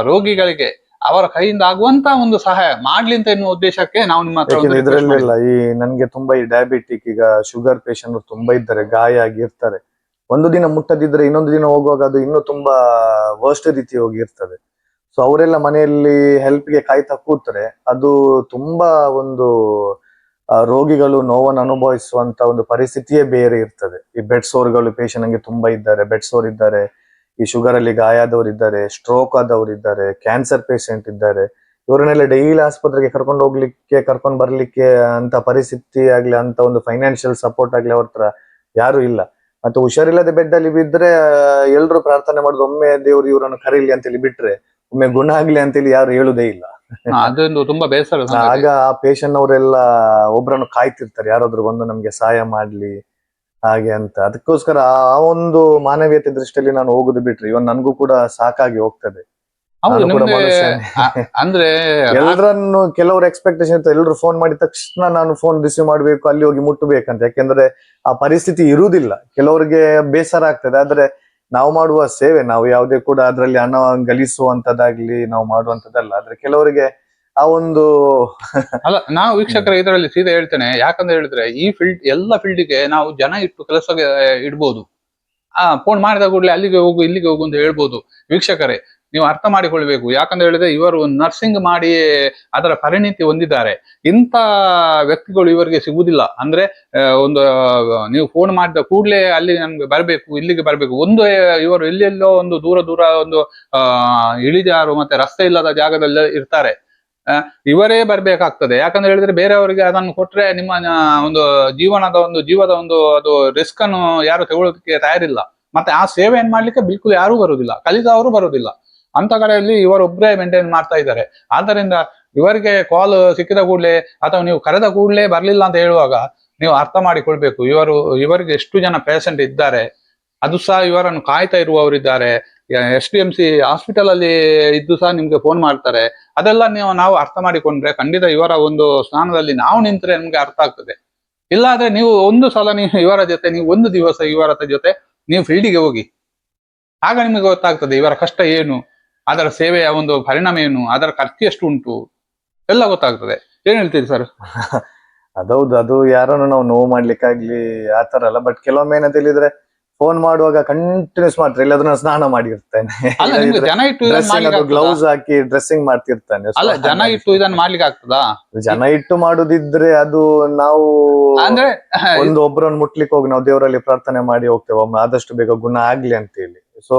S2: ರೋಗಿಗಳಿಗೆ ಅವರ ಕೈಯಿಂದ ಆಗುವಂತ ಒಂದು ಸಹಾಯ ಮಾಡ್ಲಿ ಅಂತ ಎನ್ನುವ ಉದ್ದೇಶಕ್ಕೆ ನಾವು ನಿಮ್ಮ ಹತ್ರ
S1: ಈ ನನ್ಗೆ ತುಂಬಾ ಈ ಡಯಾಬಿಟಿಕ್ ಈಗ ಶುಗರ್ ಪೇಷಂಟ್ ತುಂಬಾ ಇದ್ದಾರೆ ಗಾಯ ಆಗಿರ್ತಾರೆ. ಒಂದು ದಿನ ಮುಟ್ಟದಿದ್ರೆ ಇನ್ನೊಂದು ದಿನ ಹೋಗುವಾಗ ಅದು ಇನ್ನೂ ತುಂಬಾ ವರ್ಸ್ಟ್ ರೀತಿ ಹೋಗಿ ಇರ್ತದೆ ಸೊ ಅವರೆಲ್ಲ ಮನೆಯಲ್ಲಿ ಹೆಲ್ಪ್ಗೆ ಕಾಯ್ತಾ ಕೂತ್ರೆ ಅದು ತುಂಬಾ ಒಂದು ರೋಗಿಗಳು ನೋವನ್ನು ಅನುಭವಿಸುವಂತ ಒಂದು ಪರಿಸ್ಥಿತಿಯೇ ಬೇರೆ ಇರ್ತದೆ. ಈ ಬೆಡ್ ಸೋರ್ಗಳು ಪೇಷಂಟ್ ಹಂಗೆ ತುಂಬಾ ಇದ್ದಾರೆ ಬೆಡ್ ಸೋರ್ ಇದ್ದಾರೆ. ಈ ಶುಗರ್ ಅಲ್ಲಿ ಗಾಯ ಆದವರು ಇದ್ದಾರೆ ಸ್ಟ್ರೋಕ್ ಆದವರು ಇದ್ದಾರೆ. ಕ್ಯಾನ್ಸರ್ ಪೇಷಂಟ್ ಇದ್ದಾರೆ ಇವರನ್ನೆಲ್ಲ ಡೈಲಿ ಆಸ್ಪತ್ರೆಗೆ ಕರ್ಕೊಂಡು ಹೋಗ್ಲಿಕ್ಕೆ ಕರ್ಕೊಂಡು ಬರ್ಲಿಕ್ಕೆ ಅಂತ ಪರಿಸ್ಥಿತಿ ಆಗ್ಲಿ ಅಂತ ಒಂದು ಫೈನಾನ್ಷಿಯಲ್ ಸಪೋರ್ಟ್ ಆಗ್ಲಿ ಅವ್ರ ಹತ್ರ ಯಾರು ಇಲ್ಲ. ಮತ್ತೆ ಹುಷಾರಿಲ್ಲದೆ ಬೆಡ್ ಅಲ್ಲಿ ಬಿದ್ರೆ ಎಲ್ರು ಪ್ರಾರ್ಥನೆ ಮಾಡುದು ಒಮ್ಮೆ ದೇವ್ರು ಇವರನ್ನು ಕರೀಲಿ ಅಂತೇಳಿ ಬಿಟ್ರೆ ಒಮ್ಮೆ ಗುಣ ಆಗ್ಲಿ ಅಂತೇಳಿ ಯಾರು ಹೇಳುದೇ ಇಲ್ಲ.
S2: ಅದೊಂದು ತುಂಬಾ ಬೇಸರ
S1: ಆಗ ಆ ಪೇಷಂಟ್ ಅವರೆಲ್ಲ ಒಬ್ರನ್ನು ಕಾಯ್ತಿರ್ತಾರೆ ಯಾರಾದ್ರೂ ಬಂದು ನಮ್ಗೆ ಸಹಾಯ ಮಾಡ್ಲಿ ಹಾಗೆ ಅಂತ. ಅದಕ್ಕೋಸ್ಕರ ಆ ಒಂದು ಮಾನವೀಯತೆ ದೃಷ್ಟಿಯಲ್ಲಿ ನಾನು ಹೋಗುದು ಬಿಟ್ರಿ ಇವನ್ ನನ್ಗೂ ಕೂಡ ಸಾಕಾಗಿ ಹೋಗ್ತದೆ.
S2: ಹೌದು
S1: ನಾನು ಕೂಡ
S2: ನಿಮ್ಗೆ
S1: ಮನುಷ್ಯನೇ.
S2: ಅಂದ್ರೆ
S1: ಎಲ್ಲರನ್ನು ಕೆಲವರು ಎಕ್ಸ್ಪೆಕ್ಟೇಷನ್ ಇರ್ತದೆ ಎಲ್ಲರೂ ಫೋನ್ ಮಾಡಿದ ತಕ್ಷಣ ನಾನು ಫೋನ್ ರಿಸೀವ್ ಮಾಡ್ಬೇಕು ಅಲ್ಲಿ ಹೋಗಿ ಮುಟ್ಟಬೇಕಂತ. ಯಾಕೆಂದ್ರೆ ಆ ಪರಿಸ್ಥಿತಿ ಇರುವುದಿಲ್ಲ. ಕೆಲವರಿಗೆ ಬೇಸರ ಆಗ್ತದೆ. ಆದ್ರೆ ನಾವು ಮಾಡುವ ಸೇವೆ ನಾವು ಯಾವುದೇ ಕೂಡ ಅದರಲ್ಲಿ ಹಣ ಗಳಿಸುವಂತದ್ದಾಗ್ಲಿ ನಾವು ಮಾಡುವಂತದ್ದಲ್ಲ. ಆದ್ರೆ ಕೆಲವರಿಗೆ ಆ ಒಂದು
S2: ಅಲ್ಲ, ನಾವು ವೀಕ್ಷಕರ ಇದರಲ್ಲಿ ಸೀದಾ ಹೇಳ್ತೇನೆ ಯಾಕಂತ ಹೇಳಿದ್ರೆ ಈ ಫೀಲ್ಡ್ ಎಲ್ಲ ಫೀಲ್ಡಿಗೆ ನಾವು ಜನ ಇಟ್ಟು ಕೆಲಸಕ್ಕೆ ಇಡ್ಬೋದು. ಆ ಫೋನ್ ಮಾಡಿದ ಕೂಡಲೇ ಅಲ್ಲಿಗೆ ಹೋಗು, ಇಲ್ಲಿಗೆ ಹೋಗು ಅಂತ ಹೇಳ್ಬೋದು. ವೀಕ್ಷಕರೇ, ನೀವು ಅರ್ಥ ಮಾಡಿಕೊಳ್ಬೇಕು ಯಾಕಂತ ಹೇಳಿದ್ರೆ ಇವರು ನರ್ಸಿಂಗ್ ಮಾಡಿ ಅದರ ಪರಿಣಿತಿ ಹೊಂದಿದ್ದಾರೆ. ಇಂಥ ವ್ಯಕ್ತಿಗಳು ಇವರಿಗೆ ಸಿಗುವುದಿಲ್ಲ. ಅಂದ್ರೆ ಒಂದು ನೀವು ಫೋನ್ ಮಾಡಿದ ಕೂಡಲೇ ಅಲ್ಲಿ ನಮ್ಗೆ ಬರಬೇಕು, ಇಲ್ಲಿಗೆ ಬರಬೇಕು. ಒಂದು ಇವರು ಎಲ್ಲೆಲ್ಲೋ ಒಂದು ದೂರ ದೂರ ಒಂದು ಇಳಿಜಾರು ಮತ್ತೆ ರಸ್ತೆ ಇಲ್ಲದ ಜಾಗದಲ್ಲಿ ಇರ್ತಾರೆ. ಇವರೇ ಬರ್ಬೇಕಾಗ್ತದೆ. ಯಾಕಂದ್ರೆ ಹೇಳಿದ್ರೆ ಬೇರೆಯವರಿಗೆ ಅದನ್ನು ಕೊಟ್ರೆ ನಿಮ್ಮ ಒಂದು ಜೀವನದ ಒಂದು, ಜೀವದ ಒಂದು, ಅದು ರಿಸ್ಕ್ ಅನ್ನು ಯಾರು ತಗೊಳ್ಳೋದಕ್ಕೆ ತಯಾರಿಲ್ಲ. ಮತ್ತೆ ಆ ಸೇವೆಯನ್ನು ಮಾಡ್ಲಿಕ್ಕೆ ಬಿಲ್ಕುಲ್ ಯಾರೂ ಬರುವುದಿಲ್ಲ ಕಲಿತವರು ಬರುವುದಿಲ್ಲ ಅಂತ ಕಡೆಯಲ್ಲಿ ಇವರೊಬ್ಬರೇ ಮೇಂಟೈನ್ ಮಾಡ್ತಾ ಇದ್ದಾರೆ. ಆದ್ದರಿಂದ ಇವರಿಗೆ ಕಾಲ್ ಸಿಕ್ಕಿದ ಕೂಡಲೇ ಅಥವಾ ನೀವು ಕರೆದ ಕೂಡಲೇ ಬರ್ಲಿಲ್ಲ ಅಂತ ಹೇಳುವಾಗ ನೀವು ಅರ್ಥ ಮಾಡಿಕೊಳ್ಬೇಕು. ಇವರು, ಇವರಿಗೆ ಎಷ್ಟು ಜನ ಪೇಷಂಟ್ ಇದ್ದಾರೆ, ಅದು ಸಹ ಇವರನ್ನು ಕಾಯ್ತಾ ಇರುವವರಿದ್ದಾರೆ. S D M C hospital ಅಲ್ಲಿ ಇದ್ದು ಸಹ ನಿಮ್ಗೆ ಫೋನ್ ಮಾಡ್ತಾರೆ. ಅದೆಲ್ಲ ನೀವು ನಾವು ಅರ್ಥ ಮಾಡಿಕೊಂಡ್ರೆ ಖಂಡಿತ ಇವರ ಒಂದು ಸ್ಥಾನದಲ್ಲಿ ನಾವು ನಿಂತ್ರೆ ನಿಮ್ಗೆ ಅರ್ಥ ಆಗ್ತದೆ. ಇಲ್ಲಾದ್ರೆ ನೀವು ಒಂದು ಸಲ ನೀವು ಇವರ ಜೊತೆ, ನೀವು ಒಂದು ದಿವಸ ಇವರ ಜೊತೆ ನೀವು ಫೀಲ್ಡಿಗೆ ಹೋಗಿ. ಆಗ ನಿಮಗೆ ಗೊತ್ತಾಗ್ತದೆ ಇವರ ಕಷ್ಟ ಏನು, ಅದರ ಸೇವೆಯ ಒಂದು ಪರಿಣಾಮ ಏನು, ಅದರ ಖರ್ಚು ಎಷ್ಟು ಉಂಟು, ಎಲ್ಲ ಗೊತ್ತಾಗ್ತದೆ. ಏನ್ ಹೇಳ್ತೀರಿ ಸರ್
S1: ಅದೌದು, ಅದು ಯಾರನ್ನು ನಾವು ನೋವು ಮಾಡ್ಲಿಕ್ಕಾಗ್ಲಿ ಆತರ ಅಲ್ಲ. ಬಟ್ ಕೆಲವೊಮ್ಮೆ ಏನಂತ ಹೇಳಿದ್ರೆ ಫೋನ್ ಮಾಡುವಾಗ ಕಂಟಿನ್ಯೂಸ್ ಮಾಡ್ತಾರೆ ಇಲ್ಲದ್ರೆ ಸ್ನಾನ ಮಾಡಿರ್ತೇನೆ? ಗ್ಲೌಸ್ ಹಾಕಿ ಡ್ರೆಸ್ಸಿಂಗ್ ಮಾಡ್ತಿರ್ತಾನೆ.
S2: ಅಲ್ಲ ಜನ ಇಟ್ಟು ಇದನ್ನ ಮಾಡ್ಲಿಕ್ಕೆ ಆಗ್ತದಾ?
S1: ಜನ ಇಟ್ಟು ಮಾಡುದಿದ್ರೆ ಅದು ನಾವು
S2: ಅಂದ್ರೆ
S1: ಒಂದು ಒಬ್ಬರನ್ನು ಮುಟ್ಲಿಕ್ಕೆ ಹೋಗಿ ನಾವು ದೇವರಲ್ಲಿ ಪ್ರಾರ್ಥನೆ ಮಾಡಿ ಹೋಗ್ತೇವೆ ಒಮ್ಮೆ ಆದಷ್ಟು ಬೇಗ ಗುಣ ಆಗ್ಲಿ ಅಂತ ಹೇಳಿ ಸೊ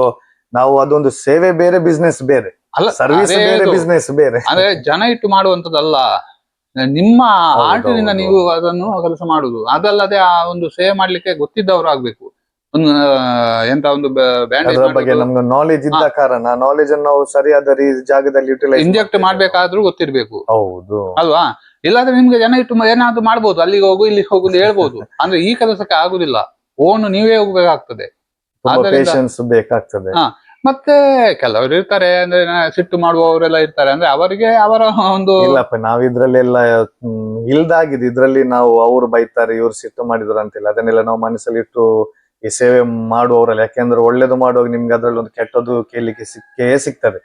S1: ನಾವು ಅದೊಂದು ಸೇವೆ ಬೇರೆ ಬಿಸ್ನೆಸ್ ಬೇರೆ.
S2: ಅಲ್ಲ
S1: ಸರ್ವಿಸ್ ಬೇರೆ. ಬಿಸ್ನೆಸ್ ಬೇರೆ.
S2: ಅಂದ್ರೆ ಜನ ಇಟ್ಟು ಮಾಡುವಂತದಲ್ಲ ನಿಮ್ಮ
S1: ಆಟದಿಂದ
S2: ಆರ್ಟಿನಿಂದ ನೀವು ಅದನ್ನು ಕೆಲಸ ಮಾಡುದು. ಅದಲ್ಲದೆ ಆ ಒಂದು ಸೇವೆ ಮಾಡ್ಲಿಕ್ಕೆ ಗೊತ್ತಿದ್ದವರು ಆಗ್ಬೇಕು. ಒಂದು ಎಂತ ಒಂದು
S1: ಅದರ ಬಗ್ಗೆ ನಮ್ಗೆ ನಾಲೆಜ್ ಇದ್ದ ಕಾರಣ. ನಾಲೆಜ್ ಅನ್ನು ನಾವು ಸರಿಯಾದ ರೀ ಜಾಗದಲ್ಲಿ ಯುಟಿಲೈಸ್
S2: ಇಂಜೆಕ್ಟ್ ಮಾಡ್ಬೇಕಾದ್ರೂ ಗೊತ್ತಿರ್ಬೇಕು.
S1: ಹೌದು.
S2: ಅಲ್ವಾ? ಇಲ್ಲಾದ್ರೆ ನಿಮ್ಗೆ ಜನ ಇಟ್ಟು ಏನಾದ್ರೂ ಮಾಡ್ಬೋದು. ಅಲ್ಲಿಗೆ ಹೋಗು ಇಲ್ಲಿಗೆ ಹೋಗು ಅಂತ ಹೇಳ್ಬೋದು. ಅಂದ್ರೆ ಈ ಕೆಲಸಕ್ಕೆ ಆಗುದಿಲ್ಲ. ಓನ್ ನೀವೇ ಹೋಗ್ಬೇಕಾಗ್ತದೆ.
S1: ತುಂಬಾ
S2: ಆದ್ದರಿಂದ-
S1: ಪೇಶನ್ಸ್ ಬೇಕಾಗ್ತದೆ.
S2: ಹಾ. ಮತ್ತೆ ಕೆಲವರು ಇರ್ತಾರೆ ಅಂದ್ರೆ ನ- ಸಿಟ್ಟು ಮಾಡುವವರೆಲ್ಲ ಇರ್ತಾರೆ. ಅಂದ್ರೆ ಅವರಿಗೆ ಅವರ ಒಂದು
S1: ಇಲ್ಲಪ್ಪ ನಾವ್ ಇದ್ರಲ್ಲೆಲ್ಲ ಇಲ್ದಾಗಿದೆ. ಇದ್ರಲ್ಲಿ ನಾವು ಅವ್ರು ಬೈತಾರೆ ಇವ್ರು ಸಿಟ್ಟು ಮಾಡಿದ್ರು ಅಂತಿಲ್ಲ. ಅದನ್ನೆಲ್ಲ ನಾವು ಮನಸ್ಸಲ್ಲಿ ಇಟ್ಟು ಈ ಸೇವೆ ಮಾಡುವವರಲ್ಲ ಯಾಕೆಂದ್ರೆ ಒಳ್ಳೇದು ಮಾಡುವಾಗ ನಿಮ್ಗೆ ಅದ್ರಲ್ಲಿ ಒಂದು ಕೆಟ್ಟದ್ದು ಕೇಳಲಿಕ್ಕೆ ಸಿಕ್ಕೇ ಸಿಗ್ತದೆ.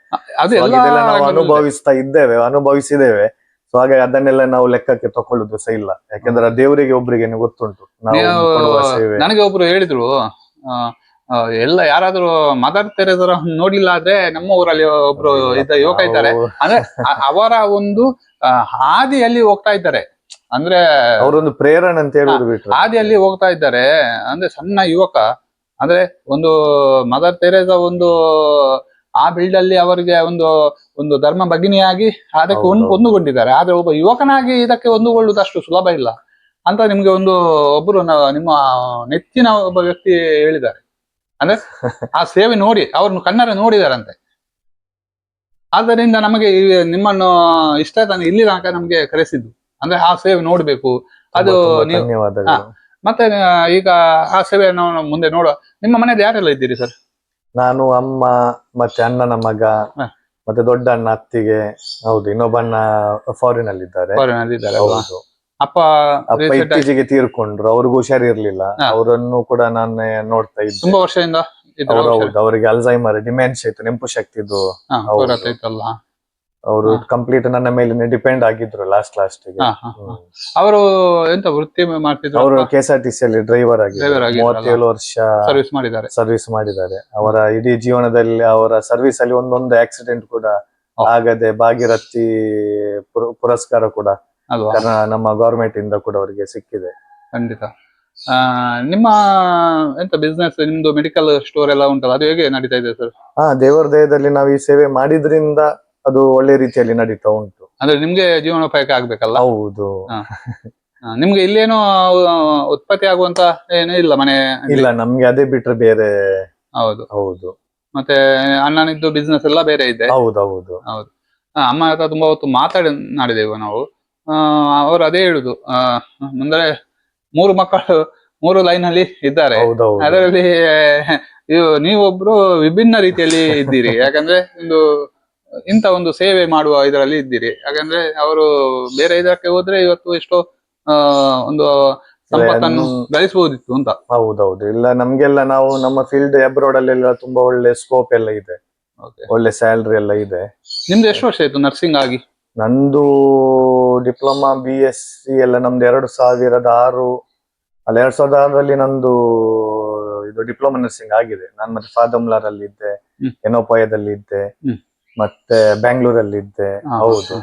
S1: ಇದೆಲ್ಲ ನಾವು ಅನುಭವಿಸ್ತಾ ಇದ್ದೇವೆ ಅನುಭವಿಸಿದ್ದೇವೆ. ಸೊ ಹಾಗೆ ಅದನ್ನೆಲ್ಲ ನಾವು ಲೆಕ್ಕಕ್ಕೆ ತಕೊಳ್ಳುದು ಸಹ ಇಲ್ಲ. ಯಾಕೆಂದ್ರೆ ದೇವರಿಗೆ ಒಬ್ಬರಿಗೆ ಗೊತ್ತುಂಟು.
S2: ನನಗೆ ಒಬ್ರು ಹೇಳಿದ್ರು ಎಲ್ಲ ಯಾರಾದ್ರೂ ಮದರ್ ತೆರೆದರ ನೋಡಿಲ್ಲ ಆದ್ರೆ ನಮ್ಮ ಊರಲ್ಲಿ ಒಬ್ರು ಇದ್ದ ಯುವಕ ಇದ್ದಾರೆ. ಅಂದ್ರೆ ಅವರ ಒಂದು ಹಾದಿಯಲ್ಲಿ ಹೋಗ್ತಾ ಇದ್ದಾರೆ. ಅಂದ್ರೆ
S1: ಅವರೊಂದು ಪ್ರೇರಣೆ ಅಂತ ಹೇಳುದು ಹಾದಿ
S2: ಹಾದಿಯಲ್ಲಿ ಹೋಗ್ತಾ ಇದ್ದಾರೆ. ಅಂದ್ರೆ ಸಣ್ಣ ಯುವಕ. ಅಂದ್ರೆ ಒಂದು ಮದರ್ ತೆರೇಸ ಒಂದು ಆ ಬಿಲ್ಡ್ ಅಲ್ಲಿ ಅವರಿಗೆ ಒಂದು ಒಂದು ಧರ್ಮ ಭಗಿನಿಯಾಗಿ ಅದಕ್ಕೆ ಒಂದು. ಒಂದುಗೊಂಡಿದ್ದಾರೆ. ಆದ್ರೆ ಒಬ್ಬ ಯುವಕನಾಗಿ ಇದಕ್ಕೆ ಒಂದುಗೊಳ್ಳುವುದಷ್ಟು ಸುಲಭ ಇಲ್ಲ. ಅಂತ ನಿಮ್ಗೆ ಒಂದು ಒಬ್ಬರು ನಿಮ್ಮ ನೆಚ್ಚಿನ ಒಬ್ಬ ವ್ಯಕ್ತಿ ಹೇಳಿದ್ದಾರೆ. ಅಂದ್ರೆ ಆ ಸೇವೆ ನೋಡಿ ಅವ್ರನ್ನ ಕಣ್ಣಾರೆ ನೋಡಿದಾರಂತೆ. ಆದ್ದರಿಂದ ನಮಗೆ ನಿಮ್ಮನ್ನು ಇಷ್ಟ ತಾನೆ ಇಲ್ಲಿ ತನಕ ನಮಗೆ ಕರೆಸಿದ್ದು. ಅಂದ್ರೆ ಆ ಸೇವೆ ನೋಡ್ಬೇಕು. ಅದು ನೀವು- ಮತ್ತೆ ಈಗ ಆ ಸೇವೆಯನ್ನು ಮುಂದೆ ನೋಡುವ. ನಿಮ್ಮ ಮನೆಯಲ್ಲಿ ಯಾರೆಲ್ಲ ಇದ್ದೀರಿ ಸರ್?
S1: ನಾನು ಅಮ್ಮ ಮತ್ತೆ ಅಣ್ಣನ ಮಗ ಮತ್ತೆ ದೊಡ್ಡ ಅಣ್ಣ ಅತ್ತಿಗೆ ಹೌದು ಇನ್ನೊಬ್ಬ ಅಣ್ಣ ಫಾರಿನ್ ಅಲ್ಲಿ ಇದ್ದಾರೆ ಹೌದು.
S2: ಅಪ್ಪ
S1: ಅಪ್ಪ ಇತ್ತೀಚೆಗೆ ತೀರ್ಕೊಂಡ್ರು ಅವ್ರಿಗೂ ಹುಷಾರಿರ್ಲಿಲ್ಲ. ಅವರನ್ನು ಕೂಡ ನಾನು ನೋಡ್ತಾ ಇದ್ದೆ.
S2: ತುಂಬಾ ವರ್ಷದಿಂದ
S1: ಹೌದು ಅವರಿಗೆ ಅಲ್ಝೈಮರ್ ಡಿಮೆನ್ಸ್ ಇತ್ತು ನೆಂಪು ಶಕ್ತಿ ಇದ್ದು ಹೌದು.
S2: ಇತ್ತಲ್ಲ.
S1: ಅವರು ಕಂಪ್ಲೀಟ್ ನನ್ನ ಮೇಲೆ ಡಿಪೆಂಡ್ ಆಗಿದ್ರು ಲಾಸ್ಟ್ ಲಾಸ್ಟ್.
S2: ಅವರು ಎಂತ ವೃತ್ತಿ ಮಾಡ್ತಿದ್ರು
S1: ಅವರು K S R T C ಅಲ್ಲಿ ಡ್ರೈವರ್
S2: ಆಗಿ
S1: ಮೂವತ್ತೇಳು ವರ್ಷ
S2: ಸರ್ವಿಸ್ ಮಾಡಿದ್ದಾರೆ.
S1: ಸರ್ವಿಸ್ ಮಾಡಿದ್ದಾರೆ. ಅವರ ಇಡೀ ಜೀವನದಲ್ಲಿ ಅವರ ಸರ್ವಿಸ್ ಅಲ್ಲಿ ಒಂದೊಂದು ಆಕ್ಸಿಡೆಂಟ್ ಕೂಡ ಆಗದೆ ಭಾಗೀರಥಿ ಪುರಸ್ಕಾರ ಕೂಡ ನಮ್ಮ ಗವರ್ಮೆಂಟ್ ಇಂದ ಕೂಡ ಅವರಿಗೆ ಸಿಕ್ಕಿದೆ.
S2: ಖಂಡಿತ. ನಿಮ್ಮ ಎಂತ ಬಿಸ್ನೆಸ್ ನಿಮ್ದು ಮೆಡಿಕಲ್ ಸ್ಟೋರ್ ಎಲ್ಲ ಉಂಟಲ್ಲ ಅದು ಹೇಗೆ ನಡೀತಾ ಇದೆ ಸರ್
S1: ಹಾ ದೇವರ ದೇಹದಲ್ಲಿ ನಾವು ಈ ಸೇವೆ ಮಾಡಿದ್ರಿಂದ ಅದು ಒಳ್ಳೆ ರೀತಿಯಲ್ಲಿ ನಡೀತಾ ಉಂಟು.
S2: ಅಂದ್ರೆ ನಿಮ್ಗೆ ಜೀವನೋಪಾಯಕ್ಕೆ ಆಗ್ಬೇಕಲ್ಲ?
S1: ಹೌದು.
S2: ಆ, ನಿಮ್ಗೆ ಇಲ್ಲೇನು ಉತ್ಪತ್ತಿ ಆಗುವಂತ ಏನು ಇಲ್ಲ ಮನೆ
S1: ಇಲ್ಲ ನಮ್ಗೆ ಅದೇ ಬಿಟ್ರೆ ಬೇರೆ
S2: ಹೌದು.
S1: ಹೌದು.
S2: ಮತ್ತೆ ಅಣ್ಣನಿದ್ದು ಬಿಸ್ನೆಸ್ ಎಲ್ಲ ಬೇರೆ ಇದೆ?
S1: ಹೌದು ಹೌದು.
S2: ಆ, ಅಮ್ಮ ಹತ್ರ ತುಂಬಾ ಹೊತ್ತು ಮಾತಾಡಿ ನಾಡಿದೆವು ನಾವು. ಅವರು ಅದೇ ಹೇಳುದು. ಆ, ಅಂದ್ರೆ ಮೂರು ಮಕ್ಕಳು ಮೂರು ಲೈನ್ ಅಲ್ಲಿ ಇದ್ದಾರೆ. ಅದರಲ್ಲಿ ಇವು ನೀವೊಬ್ರು ವಿಭಿನ್ನ ರೀತಿಯಲ್ಲಿ ಇದ್ದೀರಿ. ಯಾಕಂದ್ರೆ ಒಂದು ಇಂತ ಒಂದು ಸೇವೆ ಮಾಡುವ ಇದರಲ್ಲಿ ಇದ್ದೀರಿ. ಯಾಕಂದ್ರೆ ಅವರು ಬೇರೆ ಇದಕ್ಕೆ ಹೋದ್ರೆ ಇವತ್ತು ಎಷ್ಟೋ ಒಂದು ಸಂಪತ್ತನ್ನು ಗಳಿಸಬಹುದಿತ್ತು ಅಂತ.
S1: ಹೌದೌದು. ಇಲ್ಲ ನಮ್ಗೆಲ್ಲ ನಾವು ನಮ್ಮ ಫೀಲ್ಡ್ ಅಬ್ರಾಡ್ ಅಲ್ಲೆಲ್ಲ ತುಂಬಾ ಒಳ್ಳೆ ಸ್ಕೋಪ್ ಎಲ್ಲ ಇದೆ. ಒಳ್ಳೆ ಸ್ಯಾಲ್ರಿ ಎಲ್ಲ ಇದೆ.
S2: ನಿಮ್ದು ಎಷ್ಟು ವರ್ಷ ಆಯ್ತು ನರ್ಸಿಂಗ್ ಆಗಿ?
S1: ನಂದು ಡಿಪ್ಲೊಮಾ ಬಿ ಎಸ್ ಸಿ ಎಲ್ಲ ನಮ್ದು ಎರಡು ಸಾವಿರದ ಆರು ಅಲ್ಲ ಎರಡ್ ಸಾವಿರದ ಆರರಲ್ಲಿ ನಂದು ಇದು ಡಿಪ್ಲೊಮಾ ನರ್ಸಿಂಗ್ ಆಗಿದೆ. ನಾನು ಮತ್ತೆ ಫಾದಮ್ಲಾರ್ ಅಲ್ಲಿ ಇದ್ದೆ. ಎನೋಪಾಯದಲ್ಲಿ ಇದ್ದೆ. ಮತ್ತೆ ಬ್ಯಾಂಗ್ಳೂರಲ್ಲಿ ಇದ್ದೆ ಹೌದು.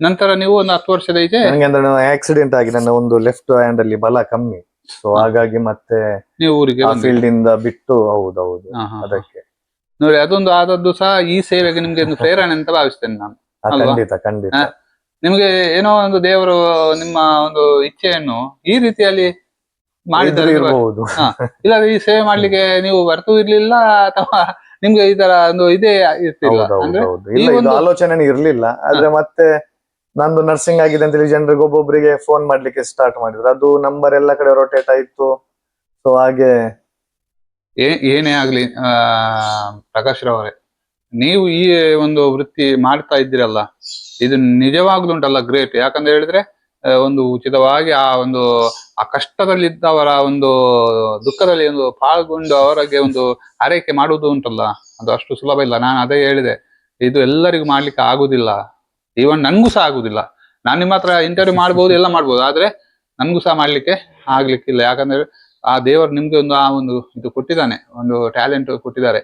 S2: ನಂತರ ನೀವು ಒಂದು ಹತ್ತು ವರ್ಷದ ಇದೆ?
S1: ನನಗೆ ಅಂದ್ರೆ ಆಕ್ಸಿಡೆಂಟ್ ಆಗಿ ನನ್ನ ಒಂದು ಲೆಫ್ಟ್ ಹ್ಯಾಂಡ್ ಅಲ್ಲಿ ಬಲ ಕಮ್ಮಿ. ಸೊ ಹಾಗಾಗಿ ಮತ್ತೆ
S2: ನೀವು ಊರಿಗೆ
S1: ಫೀಲ್ಡ್ ಇಂದ ಬಿಟ್ಟು ಹೌದೌದು
S2: ಹಾ, ಹಾ, ಹಾ.
S1: ಅದಕ್ಕೆ.
S2: ನೋಡಿ ಅದೊಂದು ಆದದ್ದು ಸಹ ಈ ಸೇವೆಗೆ ನಿಮ್ಗೆ ಒಂದು ಪ್ರೇರಣೆ ಅಂತ ಭಾವಿಸ್ತೇನೆ ನಾನು?
S1: ಖಂಡಿತ ಖಂಡಿತ.
S2: ನಿಮ್ಗೆ ಏನೋ ಒಂದು ದೇವರು ನಿಮ್ಮ ಒಂದು ಇಚ್ಛೆಯನ್ನು ಈ ರೀತಿಯಲ್ಲಿ ಮಾಡಿದ್ದಾರೆ ಇಲ್ಲ ಈ ಸೇವೆ ಮಾಡ್ಲಿಕ್ಕೆ ನೀವು ಬರ್ತೂ ಇರ್ಲಿಲ್ಲ ಅಥವಾ ನಿಮ್ಗೆ ಈ ತರ ಒಂದು ಇದೇ ಇರ್ತಿಲ್ಲ ಅಂದ್ರೆ
S1: ಹೌದೌದು ಇಲ್ಲ
S2: ಈ
S1: ಇದು
S2: ಒಂದು-
S1: ಆಲೋಚನೆ ಇರ್ಲಿಲ್ಲ. ಆದ್ರೆ ಮತ್ತೆ ನಂದು ನರ್ಸಿಂಗ್ ಆಗಿದೆ ಅಂತ ಹೇಳಿ ಜನರಿಗೆ ಒಬ್ಬೊಬ್ಬರಿಗೆ ಫೋನ್ ಮಾಡ್ಲಿಕ್ಕೆ ಸ್ಟಾರ್ಟ್ ಮಾಡಿದ್ರು. ಅದು ನಂಬರ್ ಎಲ್ಲ ಕಡೆ ರೊಟೇಟ್ ಆಯ್ತು. ಸೊ ಹಾಗೆ
S2: ಏ- ಏನೇ ಆಗ್ಲಿ ಆ ಪ್ರಕಾಶ್ ರವರೇ ನೀವು ಈ ಒಂದು ವೃತ್ತಿ ಮಾಡ್ತಾ ಇದ್ದೀರಲ್ಲ ಇದು ನಿಜವಾಗ್ಲೂ ಉಂಟಲ್ಲ ಗ್ರೇಟ್ ಯಾಕಂತ ಹೇಳಿದ್ರೆ ಆ, ಒಂದು ಉಚಿತವಾಗಿ ಆ ಒಂದು ಆ ಕಷ್ಟದಲ್ಲಿದ್ದವರ ಒಂದು ದುಃಖದಲ್ಲಿ ಒಂದು ಪಾಲ್ಗೊಂಡು ಅವರಿಗೆ ಒಂದು ಆರೈಕೆ ಮಾಡುವುದು ಉಂಟಲ್ಲ? ಅದು ಅಷ್ಟು ಸುಲಭ ಇಲ್ಲ. ನಾನು ಅದೇ ಹೇಳಿದೆ. ಇದು ಎಲ್ಲರಿಗೂ ಮಾಡ್ಲಿಕ್ಕೆ ಆಗುದಿಲ್ಲ. ಈವನ್ ನನ್ಗೂ ಸಹ ಆಗುದಿಲ್ಲ. ನಾನು ನಿಮ್ಮ ಹತ್ರ ಇಂಟರ್ವ್ಯೂ ಮಾಡ್ಬೋದು, ಎಲ್ಲ ಮಾಡ್ಬೋದು. ಆದ್ರೆ ನನ್ಗೂ ಸಹ ಮಾಡ್ಲಿಕ್ಕೆ ಆಗ್ಲಿಕ್ಕಿಲ್ಲ ಯಾಕಂದ್ರೆ ಆ ದೇವರು ನಿಮ್ಗೆ ಒಂದು, ಆ ಒಂದು ಇದು ಕೊಟ್ಟಿದ್ದಾನೆ. ಒಂದು ಟ್ಯಾಲೆಂಟ್ ಕೊಟ್ಟಿದ್ದಾರೆ.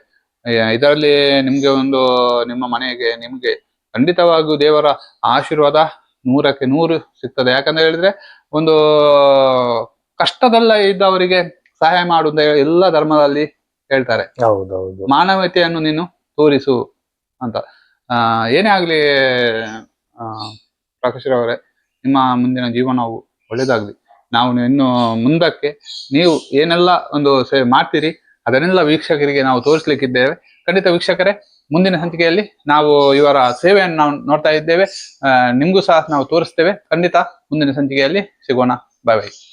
S2: ಇದರಲ್ಲಿ ನಿಮ್ಗೆ ಒಂದು ನಿಮ್ಮ ಮನೆಗೆ, ನಿಮ್ಗೆ ಖಂಡಿತವಾಗಿಯೂ ದೇವರ ಆಶೀರ್ವಾದ ನೂರಕ್ಕೆ ನೂರು ಸಿಗ್ತದೆ. ಯಾಕಂದ್ರೆ ಹೇಳಿದ್ರೆ ಒಂದು ಕಷ್ಟದಲ್ಲ ಇದ್ದವರಿಗೆ ಸಹಾಯ ಅಂತ ಎಲ್ಲ ಧರ್ಮದಲ್ಲಿ ಹೇಳ್ತಾರೆ.
S1: ಹೌದೌದು.
S2: ಮಾನವತೆಯನ್ನು ನೀನು ತೋರಿಸು ಅಂತ. ಆ, ಏನೇ ಆಗ್ಲಿ ಪ್ರಕಾಶ್ ರವರೇ ನಿಮ್ಮ ಮುಂದಿನ ಜೀವನವು ಒಳ್ಳೇದಾಗ್ಲಿ. ನಾವು ಇನ್ನು ಮುಂದಕ್ಕೆ ನೀವು ಏನೆಲ್ಲ ಒಂದು ಸೇವೆ ಮಾಡ್ತೀರಿ ಅದನ್ನೆಲ್ಲ ವೀಕ್ಷಕರಿಗೆ ನಾವು ತೋರಿಸ್ಲಿಕ್ಕಿದ್ದೇವೆ. ಖಂಡಿತ ವೀಕ್ಷಕರೇ ಮುಂದಿನ ಸಂಚಿಕೆಯಲ್ಲಿ ನಾವು ಇವರ ಸೇವೆಯನ್ನು ನಾವು ನೋಡ್ತಾ ಇದ್ದೇವೆ. ನಿಮಗೂ ಸಹ ನಾವು ತೋರಿಸ್ತೇವೆ. ಖಂಡಿತ ಮುಂದಿನ ಸಂಚಿಕೆಯಲ್ಲಿ ಸಿಗೋಣ. ಬಾಯ್ ಬಾಯ್